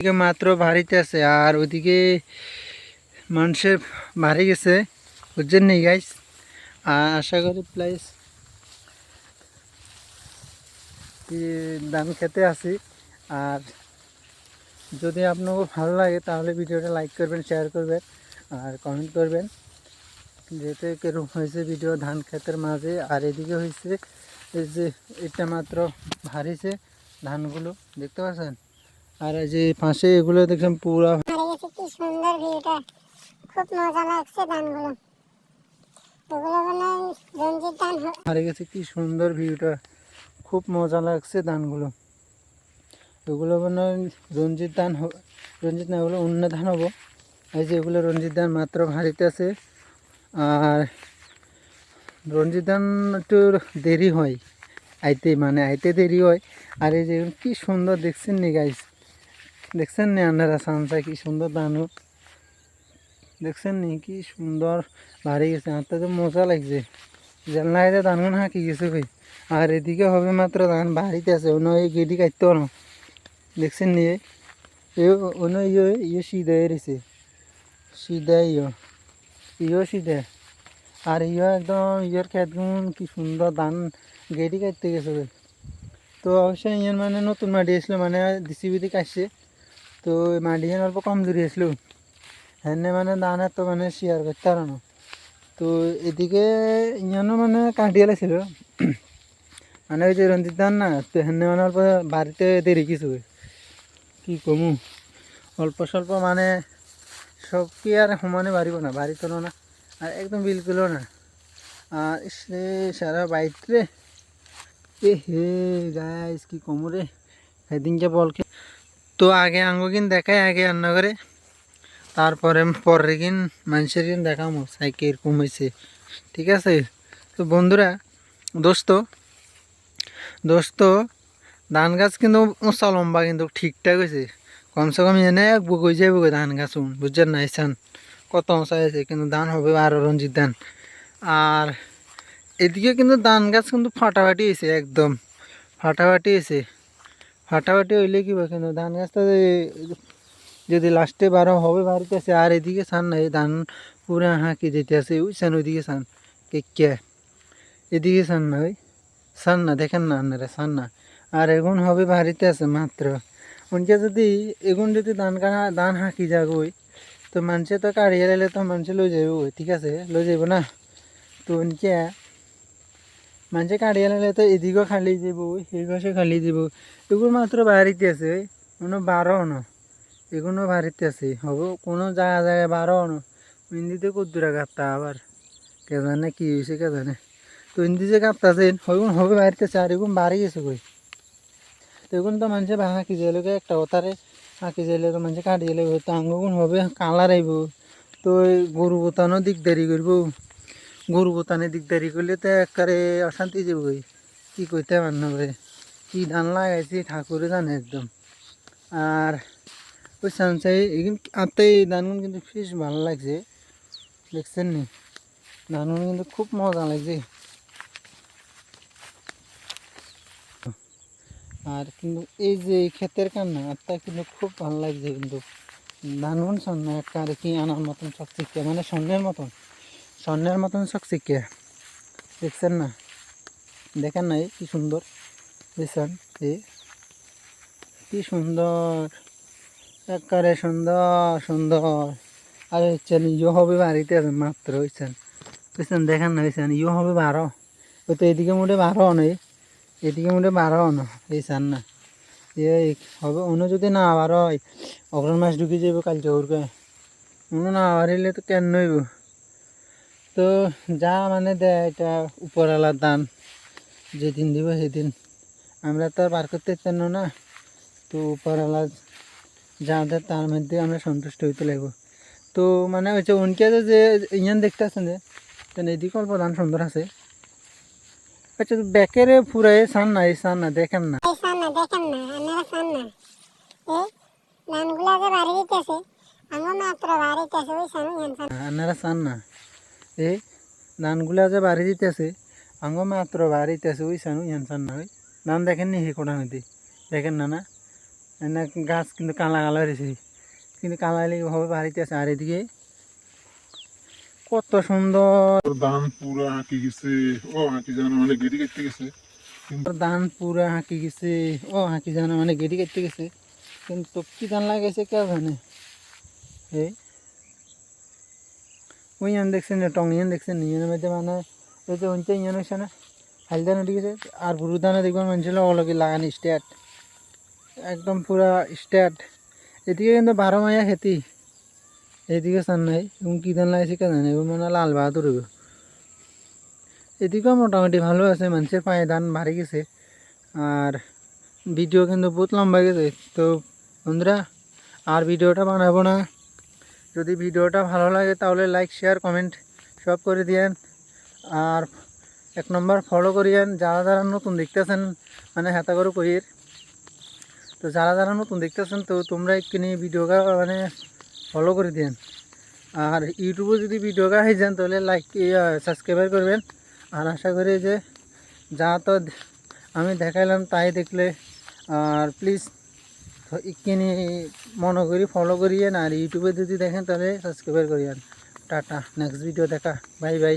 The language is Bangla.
এদিকে মাত্র বাড়িতে আছে, আর ওদিকে মানুষের বাড়ি গেছে বুঝছেন নেই গাইস আর আশা করি প্লাইস ধান খেতে আসি আর যদি আপনাকে ভালো লাগে, তাহলে ভিডিওটা লাইক করবেন শেয়ার করবেন, আর কমেন্ট করবেন। যেহেতু কীরকম হয়েছে ভিডিও ধান ক্ষেতের মাঝে, আর এদিকে হয়েছে যে এটা মাত্র ভারিছে ধানগুলো, দেখতে পাচ্ছেন? আর এই যে পাশে এগুলো দেখছেন পুরা কি সুন্দর ভিউটা। খুব মজা লাগছে ধানগুলো। হারে গেছে কি সুন্দর ভিউটা। খুব মজা লাগছে ধানগুলো। এগুলো মানে রঞ্জিত ধান রঞ্জিত না এগুলো অন্য ধান হব। এই যে এগুলো রঞ্জিত ধান মাত্র ভারিতে আছে। আর রঞ্জিত ধান একটু দেরি হয়। আইতে মানে আইতে দেরি হয়। আর এই যে কি সুন্দর দেখছেন নি গাইস দেখছেন নি আপনারা সানসাই কি সুন্দর ধানও দেখছেন নি কি সুন্দর ভারী গেছে হাতে তো মজা লাগছে। জানলাইতে ধান গুণ হাঁকি গেছে ভাই আর এদিকে হবে মাত্র ধান, বাড়িতে আছে, অন্য এই গেডি কাটতে না। দেখছেন এ অন্য ইয়ে ইয়ে সিধা এসেছে। সিধা ইয়ে ইয়ে সিধা। আর ইয়ে একদম ইয়ের খেত কি সুন্দর ধান গেডি কাটতে গেছে ভাই তো অবশ্যই ইয়ের মানে নতুন মাটি আসলো মানে ডিসিবিতে কাটছে। তো এই মাটি যেন অল্প কমজোরি আসলো হ্যাঁ মানে ধান এত মানে শেয়ার করতে পারো তো এদিকে ইয়ানো মানে কাটিয়ে ছিল মানে ওই যে রঞ্জিত ধান না, তো হেনে মানে অল্প বাড়িতে দেরি কিছু কি কমু, অল্প স্বল্প মানে সব কি আর সমানে বাড়িব না বাড়ি তো না আর একদম বিলকুলও না। আর সে সারা বাইতে এ, হে গাইস কি কমু রে সেদিনকে বলকে তো আগে আঙ্গো কিন দেখায় আগে রান্না করে। তারপরে পরে কিন মানুষের কিন দেখামো সাইকেল এরকম হয়েছে ঠিক আছে? তো বন্ধুরা, দোস্ত দোস্ত, ধান গাছ কিন্তু উঁচা লম্বা কিন্তু ঠিকঠাক হয়েছে কমসে কম এনে এক বুক হয়ে যাবে ধান গাছ বুঝছেন না, এসান? কত উঁচা হয়েছে কিন্তু ধান হবে আরও রঞ্জিত ধান। আর এদিকে কিন্তু ধান গাছ কিন্তু ফাটাফাটি হয়েছে একদম ফাটাফাটি হয়েছে ফাটাফাটি হইলে কি বা কিন্তু ধান গাছটা যে- যদি লাস্টে বারো হবে, বাড়িতে আছে আর এদিকে সান নাই। ধান পুরা হাঁকি যেতে আছে। ওই সান ওইদিকে সান কে এদিকে সান না, ওই সান না, দেখেন না আপনারা সান না। আর এগুন হবে বাড়িতে আছে মাত্র। উনকে যদি এগুন যদি ধান কানা ধান হাঁকি যাগ ওই, তো মানুষে তো কাড়িয়ে লাইলে তো মানুষে লই যাবে ওই, ঠিক আছে? লই যাব না? তো উনকে মানুষে কাড়িয়ে লাইলে তো এদিকেও খালি যাব সেই পাশে খালি যাব। এগুলো মাত্র বাড়িতে আছে, কোনো বারো না এগুলো বাড়িতে আছে, হব, কোনো জায়গা জায়গায় বারো না হিন্দিতে কদ্দুরা গাপ্তা আবার কে জানে কি হয়েছে কে জানে তো হিন্দি যে গাপ্তাছেন হইগুন হবে বাড়িতে আছে আর এগুন বাড়ি গেছে কই তো এগুন তো মানুষে হাঁকি যাইলে একটা ওতারে হাঁকি যাইলে তো মানুষে কাটি যাইলে তো আঙ্গুন হবে কালার আইব তো গরু বোতানো দিকদারি করব গরু বোতানে দিকদারি করলে তো একবারে অশান্তি যাব। কি কইতে পার না ভাই কি ধান লাগাইছি ঠাকুরে জানে একদম। আর ওই সানসাই এখানে এই ধানগুলো কিন্তু বেশ ভালো লাগছে। দেখছেন নি? ধানগুলো কিন্তু খুব মজা লাগছে। আর কিন্তু এই যে ক্ষেতের কান্না আত্মা কিন্তু খুব ভালো লাগছে কিন্তু। ধানগুন সন্না একটা আর কি আনার মতন সব চকচিকে মানে স্বর্ণের মতন। স্বর্ণের মতন চকচিকে দেখছেন না? দেখেন না কি সুন্দর? দেখছেন? এই কি সুন্দর? একারে সুন্দর সুন্দর। আর হচ্ছেন ইয়ে হবে বাড়িতে মাত্র হচ্ছেন বুঝছেন? দেখেন না হয়েছেন ইয়ে হবে বারো। ওই তো এদিকে মোটে বারো নেই এদিকে মোটে বারো ন এই চান না? এই, হবে অন্য যদি না আবার হয় অগ্রহণ মাস ঢুকে যাব কাল চৌরকে অন্য না আবারিলে তো কেন নইব তো যা মানে দেয় এটা উপরওয়ালার দান। যেদিন দিব সেদিন। আমরা তো বার করতে পারতাম না তো উপরওয়ালা যা দেয় তার মধ্যে আমরা সন্তুষ্ট হইতে লাগবো। তো মানে হচ্ছে উনকে যে ইয়ান দেখতে আছেন যে এদিকে অল্প ধান সুন্দর আছে। আচ্ছা ব্যাকেরে পুরাই সান না এই সান না দেখেন না। এই সান না দেখেন না আপনারা সান না। এই ধানগুলো যে বাড়ি দিতেছে আমার মাত্র বাড়িতেছে ওই সান ইয়ান সান চান না। এই ধানগুলা যে বাড়ি দিতেছে আঙ্গ মাত্র বাড়িতেছে ওই সানু ইয়ান চান না ধান দেখেন নি হে কোটা নদী দেখেন না না না গাছ কিন্তু কালা কালা হয়েছে কিন্তু কালালি ভাবে বাড়িতে আছে আর এদিকে কত সুন্দর ধান পুরা আঁকি গেছে। ও আঁকি জানা মানে গেড়ি কাটতে গেছে। ধান পুরা হাঁকি গেছে। ও হাঁকি জানা মানে গেড়ি কাটতে গেছে। কিন্তু কি ধান লাগাইছে কেউ জানে? এই ওই ইয়ান দেখছেন টং ইয়ান দেখছেন ইয়ানের মধ্যে মানে ওই যে ওইটা ইয়ান হয়েছে না হালদান উঠে গেছে, আর বুরু দানা দেখবেন মানুষের অলগে লাগানি স্টার্ট একদম পুরা স্টার্ট এদিকে কিন্তু বারো মায়া খেতি। এদিকে চান নাই এবং কী ধান লাগাইছে কে জানে এবার মানে লাল বাহাদুর এদিকেও মোটামুটি ভালো আছে মানুষের পায়ে, ধান বাড়ি গেছে। আর ভিডিও কিন্তু বহুত লম্বা গেছে, তো বন্ধুরা, আর ভিডিওটা বানাবো না। যদি ভিডিওটা ভালো লাগে তাহলে লাইক শেয়ার কমেন্ট সব করে দিয়েন। আর এক নম্বর ফলো করিয়েন। যারা যারা নতুন দেখতেছেন মানে হেতা করে কইয়ের তো যারা যারা নতুন দেখতেছেন, তো তোমরা একটুখানি ভিডিওটা মানে ফলো করে দিয়েন। আর ইউটিউবে যদি ভিডিওটা হয়ে যান, তাহলে লাইক সাবস্ক্রাইবার করবেন। আর আশা করি যে যা তো আমি দেখাইলাম, তাই দেখলে। আর প্লিজ ইকিনি মনে করি ফলো করিয়েন আর ইউটিউবে যদি দেখেন, তাহলে সাবস্ক্রাইব করিয়েন টাটা নেক্সট ভিডিও দেখা। Bye bye